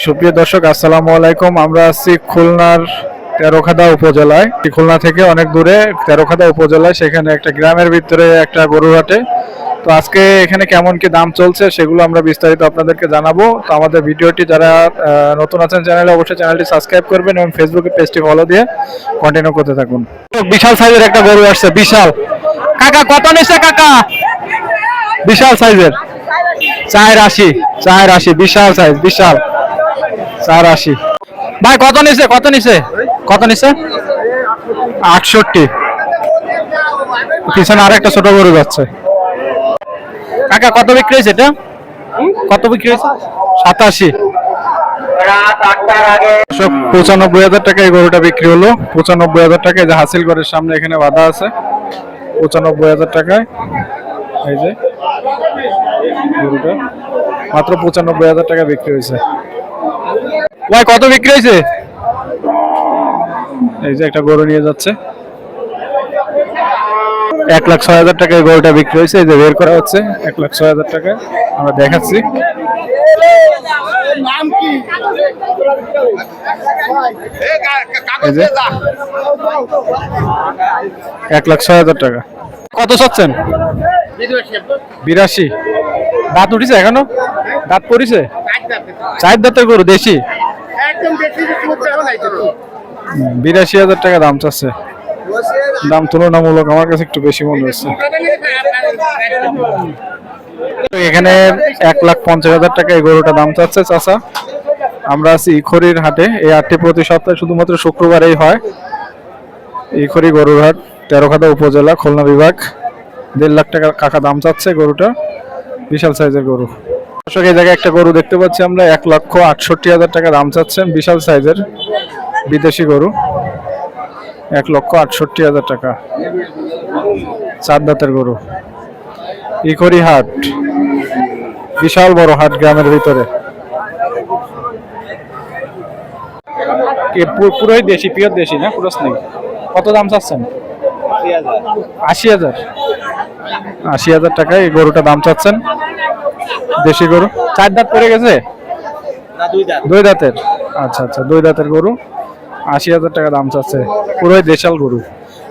সুপ্রিয় দর্শক, আসসালামু আলাইকুম। আমরা আছি খুলনার তেরোখাদা উপজেলায়। খুলনা থেকে অনেক দূরে তেরোখাদা উপজেলায়, সেখানে একটা গ্রামের ভিতরে একটা গরুর হাটে। তো আজকে এখানে কেমন কি দাম চলছে সেগুলো আমরা বিস্তারিত আপনাদেরকে জানাব। তো আমাদের ভিডিওটি যারা নতুন আছেন চ্যানেলে অবশ্যই চ্যানেলটি সাবস্ক্রাইব করবেন এবং ফেসবুকে পেজটি ফলো দিয়ে কন্টিনিউ করতে থাকুন। বিশাল সাইজের একটা গরু আসছে, বিশাল। কাকা, কত নিচ্ছে কাকা? বিশাল সাইজের চায়ের আশি চায়ের আশি, বিশাল সাইজ বিশাল। চার আশি। ভাই, কত নিছে কত নিছে? কত নিছে? আটষট্টি। পিছনে আর একটা ছোট গরু যাচ্ছে। কাকা, কত বিক্রি হয়েছে এটা? কত বিক্রি হয়েছে? সাতাশি। পঁচানব্বই হাজার টাকা এই গরুটা বিক্রি হলো। পঁচানব্বই হাজার টাকা যে হাসিল ঘরের সামনে এখানে বাধা আছে। পঁচানব্বই হাজার টাকায় এই যে গরুটা। মাত্র পঁচানব্বই হাজার টাকা বিক্রি হয়েছে। ভাই কত বিক্রি হয়েছে? এই যে একটা গরু নিয়ে যাচ্ছে। এক লাখ ছয় হাজার টাকায় গরুটা বিক্রি হয়েছে এই যে বের করা হচ্ছে। এক লাখ ছয় হাজার টাকা আমরা দেখাচ্ছি। এই যে এক লাখ ছয় হাজার টাকা। কত চাচ্ছেন? বিরাশি। দাঁত উঠিছে এখনও? দাঁত পড়িছে? চার দাঁতের গরু দেশি? বিরাশি হাজার টাকা দাম চাচ্ছে। দাম তুলনামূলক আমার কাছে একটু বেশি মনে হচ্ছে। এখানে এক লাখ পঞ্চাশ হাজার টাকা এই গরুটা দাম চাচ্ছে চাচা। আমরা আছি ইখরির হাটে। এই হাটটি প্রতি সপ্তাহে শুধুমাত্র শুক্রবারেই হয়। ইখরি গরুর হাট, তেরোখাদা উপজেলা, খুলনা বিভাগ। দেড় লাখ টাকা কাকা দাম চাচ্ছে গরুটা। বিশাল সাইজের গরু। দর্শক, এই জায়গায় একটা গরু দেখতে পাচ্ছি আমরা, এক লক্ষ আটষট্টি হাজার টাকা দাম চাচ্ছেন, বিশাল সাইজের বিদেশি গরু। এক লক্ষ আটষট্টি হাজার টাকা। চার দাঁতের গরু। ইকরি হাট। বিশাল বড় হাট গ্রামের ভিতরে। পুরোই দেশি, পিওর দেশি না? পুরো নেই কত দাম চাচ্ছেন? আশি হাজার। আশি হাজার টাকা এই গরুটা দাম চাচ্ছেন। দেশি গরু? চার দাঁত পড়ে গেছে? দুই দাঁতের? আচ্ছা আচ্ছা দুই দাঁতের গরু। আশি হাজার টাকা দাম চাচ্ছে। পুরোই দেশাল গরু।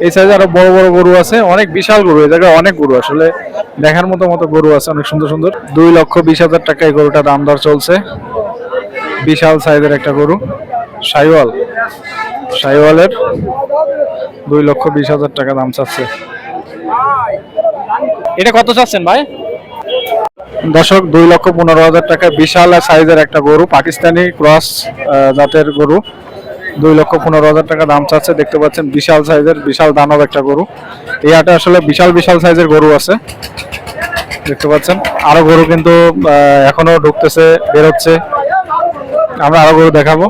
এই সাইজে আরও বড় বড় গরু আছে। অনেক বিশাল গরু। এই জায়গায় অনেক গরু আসলে। দেখার মতো মতো গরু আছে। অনেক সুন্দর সুন্দর। দুই লক্ষ বিশ হাজার টাকা এই গরুটা দাম দর চলছে। বিশাল সাইজের একটা গরু। সাইওয়াল। সাইওয়ালের দুই লক্ষ বিশ হাজার টাকা দাম চাচ্ছে। এটা কত চাচ্ছেন ভাই? দশক দুই লক্ষ পনেরো হাজার টাকা বিশাল সাইজের একটা গরু, পাকিস্তানি ক্রস জাতের গরু। দুই লক্ষ পনেরো হাজার টাকা দাম চাচ্ছে, দেখতে পাচ্ছেন বিশাল সাইজের, বিশাল দানব একটা গরু। এই হাটে আসলে বিশাল বিশাল সাইজের গরু আছে। দেখতে পাচ্ছেন, আরও গরু কিন্তু এখনও ঢুকতেছে, বেরোচ্ছে। আমরা আরও গরু দেখাবো।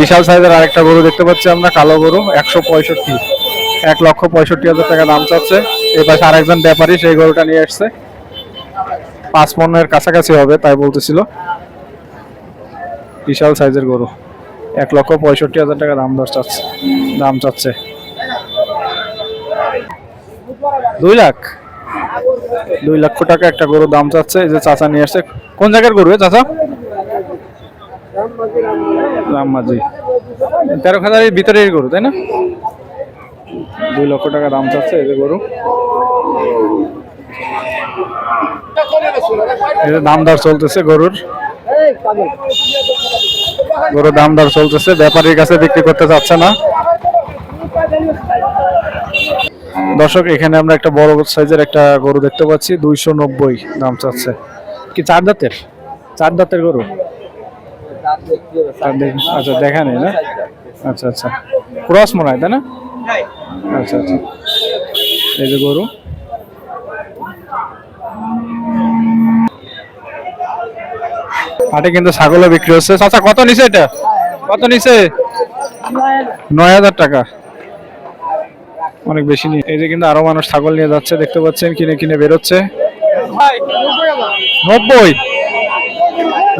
বিশাল সাইজের আরেকটা গরু দেখতে পাচ্ছি আমরা, কালো গরু, একশো পঁয়ষট্টি। এক লক্ষ পঁয়ষট্টি হাজার টাকা দাম চাচ্ছে। এই পাশে আরেকজন ব্যাপারী, সেই গরুটা নিয়ে আসছে। পাঁচ পণ্যের কাছাকাছি হবে, তাই বলতেছিল। বিশাল সাইজের গরু। এক লক্ষ পঁয়ষট্টি হাজার টাকা দাম দর চাচ্ছে, দাম চাচ্ছে। দুই লাখ? দুই লক্ষ টাকা একটা গরু দাম চাচ্ছে, এই যে চাচা নিয়ে আসছে। কোন জায়গার গরু চাচা? রামমাজি তেরো হাজারের ভিতরের গরু, তাই না? দুই লক্ষ টাকা দাম চাচ্ছে এই যে গরু। এই যে দাম দর চলতেছে গরুর। গরুর দাম দর চলতেছে, ব্যাপারীর কাছে বিক্রি করতে চাচ্ছে না। দর্শক, এখানে আমরা একটা বড় সাইজের একটা গরু দেখতে পাচ্ছি, দুইশো নব্বই দাম চাচ্ছে। কি চার দাঁতের? চার দাঁতের গরু? আচ্ছা দেখা নেই না? আচ্ছা আচ্ছা। ক্রস মনে হয়, তাই না? আচ্ছা আচ্ছা। এই যে গরু। হাটে কিন্তু ছাগলও বিক্রি হচ্ছে। চাচা কত নিছে এটা? কত নিছে? নয় হাজার টাকা। অনেক বেশি নিয়ে এই যে কিন্তু আরও মানুষ ছাগল নিয়ে যাচ্ছে দেখতে পাচ্ছেন কিনে কিনে বেরোচ্ছে। নব্বই?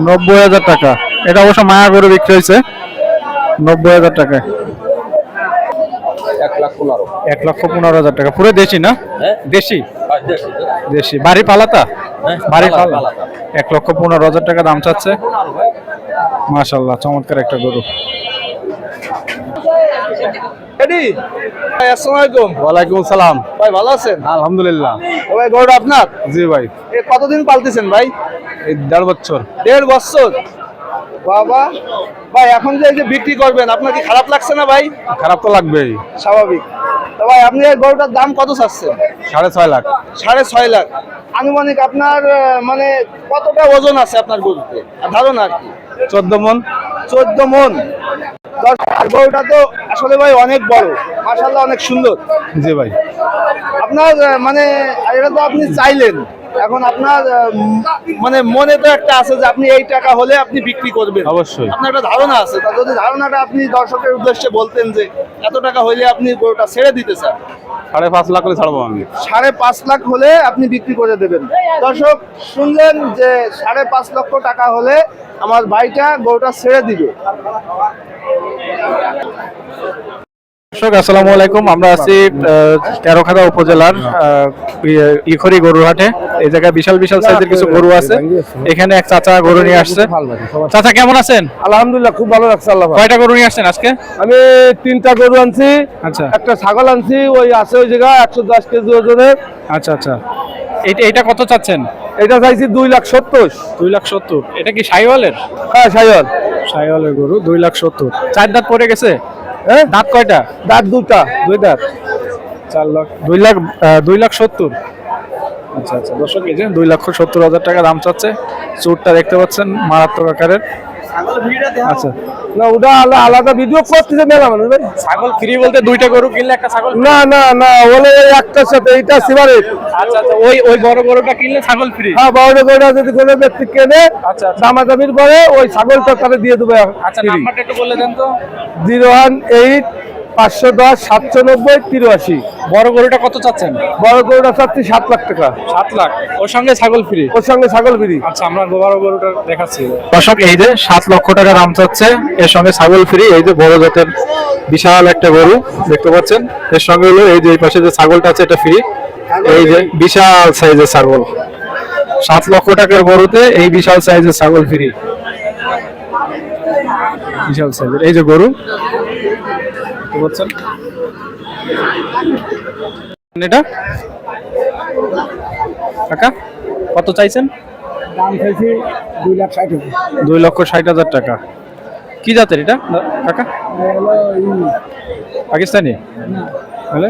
নব্বই হাজার টাকা। এটা অবশ্য মায়া গরু বিক্রি হয়েছে। নব্বই হাজার টাকা এক লক্ষ পনেরো হাজার টাকা। পুরো দেশি না? হ্যাঁ? দেশি? দেশি। বাড়ি পালাতা? হ্যাঁ, বাড়ি পালা- পালা পালাতা। এক লক্ষ পনেরো হাজার টাকা দাম চাচ্ছে। মাশাল্লাহ চমৎকার একটা গরু। এডি ভাই আসসালামু আলাইকুম। ওয়ালাইকুম সালাম। ভাই ভালো আছেন? আলহামদুলিল্লাহ। ও ভাই গরুটা আপনার? জি ভাই। কতদিন পালতেছেন ভাই? এই দেড় বছর। দেড় বছর? বাবা ভাই এখন যে এই যে বিক্রি করবেন আপনার কি খারাপ লাগছে না ভাই? খারাপ তো লাগবেই। স্বাভাবিক। তো ভাই আপনি গরুটার দাম কত চাচ্ছেন? সাড়ে ছয় লাখ। সাড়ে ছয় লাখ। আনুমানিক আপনার মানে কতটা ওজন আছে আপনার গরুতে? ধারণা আর কি? চোদ্দ মন। চোদ্দ মন। গরুটা তো আসলে ভাই অনেক বড়। মাসাল্লাহ অনেক সুন্দর। জি ভাই। আপনার মানে এটা তো আপনি চাইলেন। এখন আপনার মানে মনে তো একটা আছে যে আপনি এই টাকা হলে আপনি বিক্রি করবেন। অবশ্যই। আপনার একটা ধারণা আছে। তা যদি ধারণাটা আপনি দর্শকের উদ্দেশ্যে বলতেন যে এত টাকা হইলে আপনি গরুটা ছেড়ে দিতে চান। সাড়ে পাঁচ লাখ হলে ছাড়বো আমি। সাড়ে পাঁচ লাখ হলে আপনি বিক্রি করে দেবেন। দর্শক শুনলেন যে সাড়ে পাঁচ লক্ষ টাকা হলে আমার ভাইটা গরুটা ছেড়ে দিবে। দর্শক আসসালামু আলাইকুম। আমরা আছি তেরোখাদা উপজেলার ইখরি গরুর হাটে এই জায়গায় বিশাল বিশাল সাইজের কিছু গরু আছে। এখানে এক চাচা গরু নিয়ে আসছে। চাচা কেমন আছেন? আলহামদুলিল্লাহ খুব ভালো লাগছে আল্লাহ কয়টা গরু নিয়ে আসছেন আজকে? আমি তিনটা গরু আনছি আচ্ছা। একটা ছাগল আনছি ওই আছে ওই জায়গা একশো দশ কেজি ওজনের আচ্ছা আচ্ছা। এইটা এইটা কত চাচ্ছেন? এটা চাইছি দুই লাখ সত্তর। দুই লাখ সত্তর। এটা কি সাইওয়ালের? হ্যাঁ সাইল সাইওয়ালের গরু দুই লাখ সত্তর। চার দাঁত পড়ে গেছে? হ্যাঁ? দাঁত কয়টা? দাঁত দুটা। দুই দাঁত। চার লাখ। দুই লাখ দুই লাখ সত্তর। আচ্ছা আচ্ছা দর্শক এই যে দুই লক্ষ সত্তর হাজার টাকা দাম চাচ্ছে। চোরটা দেখতে পাচ্ছেন মারাত্মক আকারের। আচ্ছা না ওটা আলাদা আলাদা ভিডিও করতেছে মেলা মানুষ ভাই। ছাগল ফ্রি বলতে দুইটা গরু কিনলে একটা ছাগল না না না ওলে একটার সাথে এইটা সিবারেট আচ্ছা আচ্ছা ওই ওই বড় গরুটা কিনলে ছাগল ফ্রি হ্যাঁ বড় গরুটা যদি কোনো ব্যক্তি কেনে আচ্ছা আচ্ছা। দামাদামির পরে ওই ছাগলটা তাহলে দিয়ে দেবে আচ্ছা নাম্বারটা একটু বলে দেন তো। জিরো ওয়ান এইট পাঁচশো দশ সাতশো নব্বই তিরাশি। বড় গরুটা কত চাচ্ছেন? বড় গরুটা চাচ্ছি সাত লাখ টাকা। সাত লাখ। ওর সঙ্গে ছাগল ফ্রি? ওর সঙ্গে ছাগল বিড়ি আচ্ছা আমরা বড় গরুটা দেখাচ্ছি। দর্শক এই যে সাত লক্ষ টাকা দাম চাচ্ছে এর সঙ্গে ছাগল ফ্রি এই যে বড় জাতের বিশাল একটা গরু দেখতে পাচ্ছেন? এর সঙ্গে হলো এই যে এই পাশে যে ছাগলটা আছে এটা ফ্রি। এই যে বিশাল সাইজের ছাগল। সাত লক্ষ টাকার গরুতে এই বিশাল সাইজের ছাগল ফ্রি। বিশাল সাইজের। এই যে গরু দেখতে পাচ্ছেন। এটা? কাকা কত চাইছেন? দাম চাইছি দুই লাখ ষাট দুই লক্ষ ষাট হাজার টাকা। কি জাতের এটা কাকা? পাকিস্তানি? বলে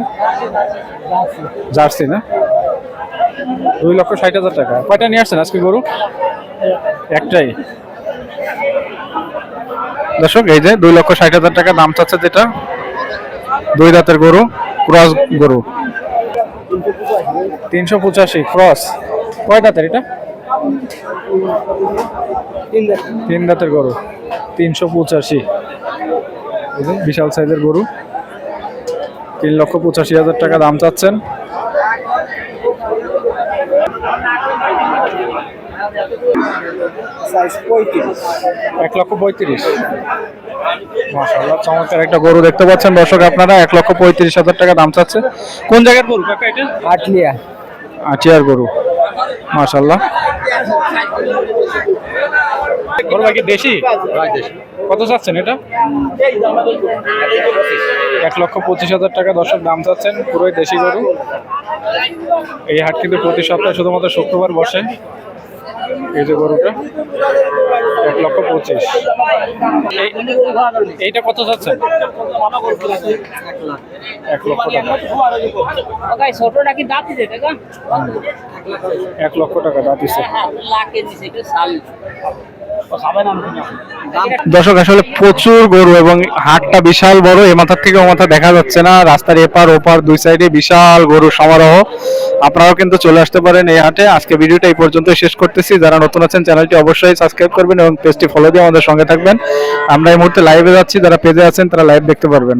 জার্সি না? দুই লক্ষ ষাট হাজার টাকা। কয়টা নিয়ে আসছেন আজকে গরু? একটাই। দর্শক এই যে দুই লক্ষ ষাট হাজার টাকা দাম চাচ্ছে যেটা। দুই দাঁতের গরু ক্রস গরু। তিনশো পঁচাশি ক্রস। কয় দাঁতের এটা? তিন দাঁতের। গরু তিনশো পঁচাশি। বিশাল সাইজের গরু। তিন লক্ষ পঁচাশি হাজার টাকা দাম চাচ্ছেন। এক লক্ষ পঁয়ত্রিশ। মাশাআল্লাহ চমৎকার একটা গরু দেখতে পাচ্ছেন। দর্শক আপনারা এক লক্ষ পঁয়ত্রিশ হাজার টাকা দাম চাচ্ছে। কোন জায়গার গরু? কাকা এটা? আটলিয়া। আটিয়ার গরু। মাশাআল্লাহ। গরু ভাই কি দেশি। কত চাচ্ছেন এটা? এক লক্ষ পঁচিশ হাজার টাকা দর্শক দাম চাচ্ছেন পুরোই দেশি গরু। এই হাট কিন্তু প্রতি সপ্তাহে শুধুমাত্র শুক্রবার বসে। এই যে গরুটা এক লক্ষ পঁচিশ। এইটা কত যাচ্ছে? এক লক্ষ টাকা। ছোট নাকি দাঁত দিতে এক লক্ষ টাকা সাল। দর্শক, আসলে প্রচুর গরু এবং হাটটা বিশাল বড়, এ মাথার থেকে ও মাথা দেখা যাচ্ছে না। রাস্তার এপার ওপার দুই সাইডে বিশাল গরু সমারোহ। আপনারাও কিন্তু চলে আসতে পারেন এই হাটে। আজকে ভিডিওটা এই পর্যন্ত শেষ করতেছি। যারা নতুন আছেন, চ্যানেলটি অবশ্যই সাবস্ক্রাইব করবেন এবং পেজটি ফলো দিয়ে আমাদের সঙ্গে থাকবেন। আমরা এই মুহূর্তে লাইভে যাচ্ছি। যারা পেজে আছেন, তারা লাইভ দেখতে পারবেন।